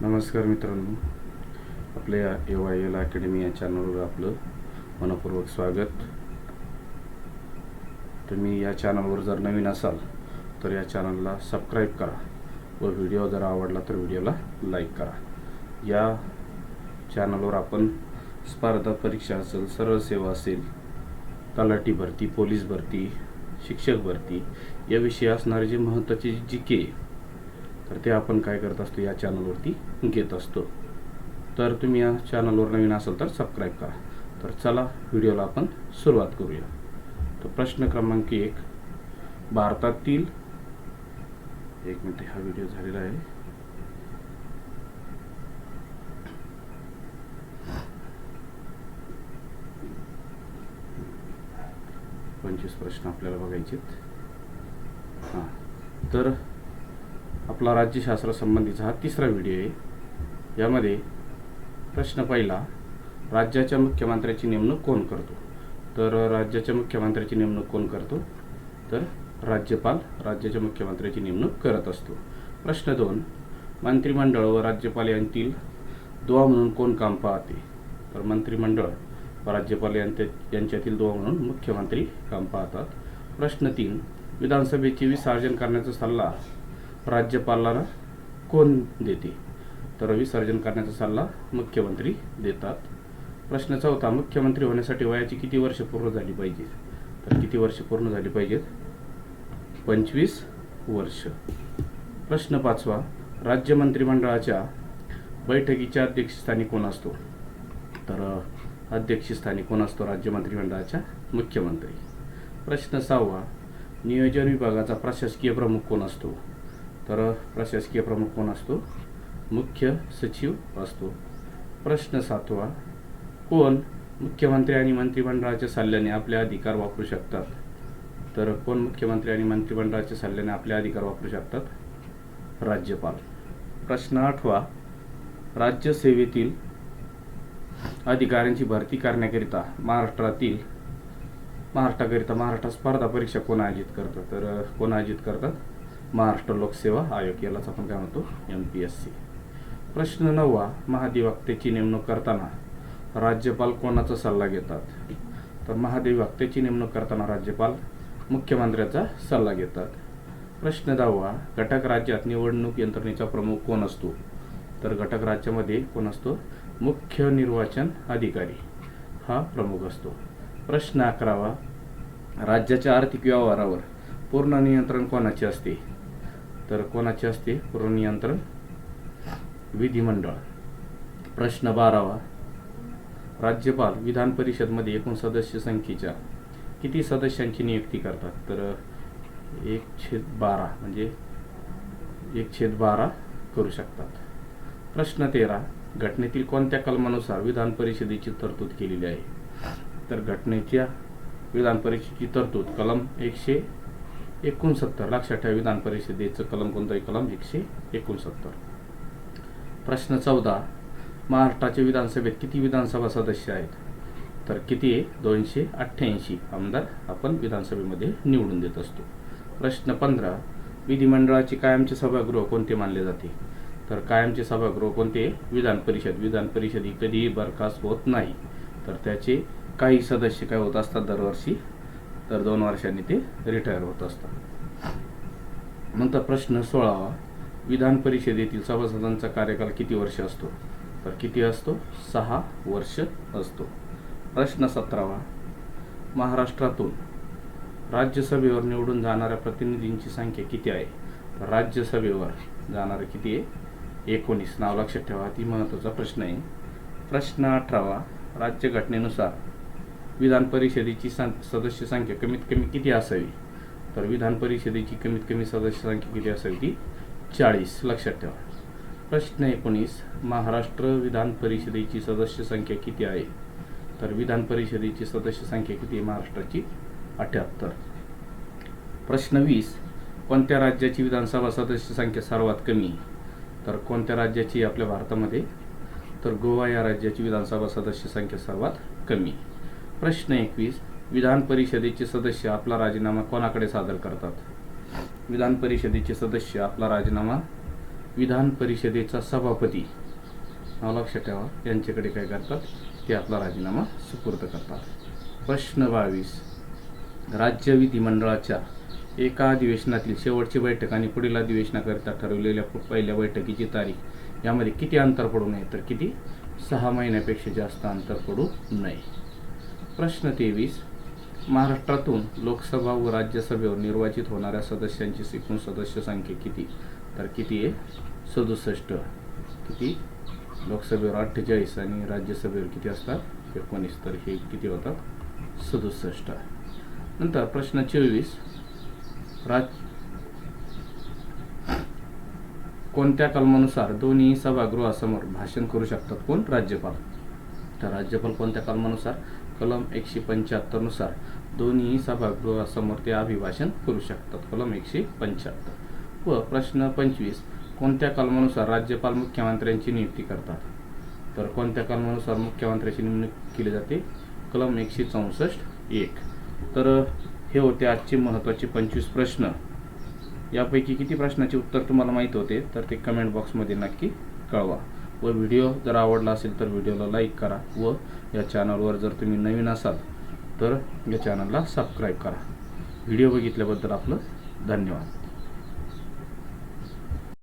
नमस्कार मित्रांनो. आपल्या ए वाय एल अकॅडमी या चॅनलवर आपलं मनपूर्वक स्वागत. तुम्ही या चॅनलवर जर नवीन असाल तर या चॅनलला सबस्क्राईब करा व व्हिडिओ जर आवडला तर व्हिडिओला लाईक करा. या चॅनलवर आपण स्पर्धा परीक्षा असेल सरळ सेवा असेल तलाठी भरती पोलीस भरती शिक्षक भरती याविषयी असणारे जे महत्त्वाचे जी के तर ते आपण काय करत असतो या चॅनलवरती घेत असतो. तर तुम्ही या चॅनलवर नवीन असाल तर सबस्क्राईब करा. तर चला व्हिडिओला आपण सुरुवात करूया. तर प्रश्न क्रमांक एक भारतातील एक मिनिट हा व्हिडिओ झालेला आहे. पंचवीस प्रश्न आपल्याला बघायचे हां तर आपला राज्यशास्त्रासंबंधीचा हा तिसरा व्हिडिओ आहे. यामध्ये प्रश्न पहिला राज्याच्या मुख्यमंत्र्याची नेमणूक कोण करतो? तर राज्याच्या मुख्यमंत्र्याची नेमणूक कोण करतो? तर राज्यपाल राज्याच्या मुख्यमंत्र्याची नेमणूक करत असतो. प्रश्न दोन मंत्रिमंडळ व राज्यपाल यांतील दुवा म्हणून कोण काम पाहते? तर मंत्रिमंडळ व राज्यपाल यांच्या यांच्यातील दुवा म्हणून मुख्यमंत्री काम पाहतात. प्रश्न तीन विधानसभेचे विसर्जन करण्याचा सल्ला राज्यपालाला कोण देते? तर विसर्जन करण्याचा सल्ला मुख्यमंत्री देतात. प्रश्न चौथा मुख्यमंत्री होण्यासाठी वयाची किती वर्ष पूर्ण झाली पाहिजे? तर किती वर्ष पूर्ण झाली पाहिजेत? पंचवीस वर्ष. प्रश्न पाचवा राज्य मंत्रिमंडळाच्या बैठकीच्या अध्यक्षस्थानी कोण असतो? तर अध्यक्षस्थानी कोण असतो? राज्य मंत्रिमंडळाच्या मुख्यमंत्री. प्रश्न सहावा नियोजन विभागाचा प्रशासकीय प्रमुख कोण असतो? तर प्रशासकीय प्रमुख कोण असतो? मुख्य सचिव असतो. प्रश्न सातवा कोण मुख्यमंत्री आणि मंत्रिमंडळाच्या सल्ल्याने आपले अधिकार वापरू शकतात? तर कोण मुख्यमंत्री आणि मंत्रिमंडळाच्या सल्ल्याने आपले अधिकार वापरू शकतात? राज्यपाल. प्रश्न आठवा राज्यसेवेतील अधिकाऱ्यांची भरती करण्याकरिता महाराष्ट्रातील महाराष्ट्राकरिता महाराष्ट्र स्पर्धा परीक्षा कोण आयोजित करतात? तर कोण आयोजित करतात? महाराष्ट्र लोकसेवा आयोग यालाच आपण काय म्हणतो? एम पी एस सी प्रश्न नववा महाधिवक्तेची नेमणूक करताना राज्यपाल कोणाचा सल्ला घेतात? तर महाधिवक्तेची नेमणूक करताना राज्यपाल मुख्यमंत्र्याचा सल्ला घेतात. प्रश्न दहावा घटक राज्यात निवडणूक यंत्रणेचा प्रमुख कोण असतो? तर घटक राज्यामध्ये कोण असतो? मुख्य निर्वाचन अधिकारी हा प्रमुख असतो. प्रश्न अकरावा राज्याच्या आर्थिक व्यवहारावर पूर्ण नियंत्रण कोणाचे असते? तर कोणाचे असते? पूर्ण नियंत्रण विधिमंडळ. प्रश्न बारावा. राज्यपाल विधान परिषदमध्ये एकूण सदस्य संख्येच्या किती सदस्यांची नियुक्ती करतात? तर एक छेद बारा म्हणजे एक छेद बारा करू शकतात. प्रश्न तेरा. घटनेतील कोणत्या कलमानुसार विधान परिषदेची तरतूद केलेली आहे? तर घटनेच्या विधान परिषदेची तरतूद कलम एकशे एकोणसत्तर. लक्षात ठेवा विधान परिषदेचं कलम कोणतं आहे कलम? एकशे एकोणसत्तर. प्रश्न चौदा. महाराष्ट्राच्या विधानसभेत किती विधानसभा सदस्य आहेत? तर किती? आहे दोनशे अठ्ठ्याऐंशी. आमदार आपण विधानसभेमध्ये निवडून देत असतो. प्रश्न पंधरा. विधिमंडळाचे कायमचे सभागृह कोणते मानले जाते? तर कायमचे सभागृह कोणते? विधान परिषद. विधान परिषद ही कधीही बरखास्त होत नाही. तर त्याचे काही सदस्य काय होत असतात? दरवर्षी तर दोन वर्षांनी ते रिटायर होत असतात. नंतर प्रश्न सोळावा विधान परिषदेतील सभासदांचा कार्यकाल किती वर्ष असतो? तर किती असतो? सहा वर्ष असतो. प्रश्न सतरावा महाराष्ट्रातून राज्यसभेवर निवडून जाणाऱ्या प्रतिनिधींची संख्या किती आहे? तर राज्यसभेवर जाणारे किती आहे? एकोणीस. नाव लक्षात ठेवा ती महत्त्वाचा प्रश्न आहे. प्रश्न अठरावा राज्यघटनेनुसार विधान परिषदेची सं सदस्य संख्या कमीत कमी किती असावी? तर विधान परिषदेची कमीत कमी सदस्य संख्या किती असावी ती? चाळीस. लक्षात ठेवा. प्रश्न एकोणीस. महाराष्ट्र विधान परिषदेची सदस्य संख्या किती आहे? तर विधान परिषदेची सदस्य संख्या किती आहे? महाराष्ट्राची अठ्याहत्तर. प्रश्न वीस. कोणत्या राज्याची विधानसभा सदस्य संख्या सर्वात कमी? तर कोणत्या राज्याची आपल्या भारतामध्ये? तर गोवा या राज्याची विधानसभा सदस्य संख्या सर्वात कमी. प्रश्न एकवीस. विधान परिषदेचे सदस्य आपला राजीनामा कोणाकडे सादर करतात? विधान परिषदेचे सदस्य आपला राजीनामा विधान परिषदेचा सभापती. नाव लक्षात ठेवा. यांच्याकडे काय करतात? ते आपला राजीनामा सुपूर्द करतात. प्रश्न बावीस. राज्य विधिमंडळाच्या एका अधिवेशनातील शेवटची बैठक आणि पुढील अधिवेशनाकरिता ठरवलेल्या पु- पहिल्या बैठकीची तारीख यामध्ये किती अंतर पडू नये? तर किती? सहा महिन्यापेक्षा जास्त अंतर पडू नये. प्रश्न तेवीस. महाराष्ट्रातून लोकसभा व राज्यसभेवर निर्वाचित होणाऱ्या सदस्यांची एकूण सदस्य संख्या किती? तर किती आहे? सदुसष्ट. किती? लोकसभेवर अठ्ठेचाळीस आणि राज्यसभेवर किती असतात? एकोणीस. तर हे किती होतात? सदुसष्ट. नंतर प्रश्न चोवीस. राज कोणत्या कलमानुसार दोन्ही सभागृहासमोर भाषण करू शकतात कोण? राज्यपाल. तर राज्यपाल कोणत्या कलमानुसार? कलम एकशे पंच्याहत्तरनुसार दोन्ही सभागृहासमोर ते अभिभाषण करू शकतात. कलम एकशे पंच्याहत्तर. व प्रश्न पंचवीस. कोणत्या कलमानुसार राज्यपाल मुख्यमंत्र्यांची नियुक्ती करतात? तर कोणत्या कलमानुसार मुख्यमंत्र्याची नेमणूक केली जाते? कलम एकशे चौसष्ट एक. तर हे होते आजचे महत्त्वाचे पंचवीस प्रश्न. यापैकी किती प्रश्नाचे उत्तर तुम्हाला माहीत होते तर ते कमेंट बॉक्समध्ये नक्की कळवा. व व्हिडिओ जर आवडला असेल तर व्हिडिओला लाईक करा व या चॅनलवर जर तुम्ही नवीन असाल तर या चॅनलला सबस्क्राईब करा. व्हिडिओ बघितल्याबद्दल आपलं धन्यवाद.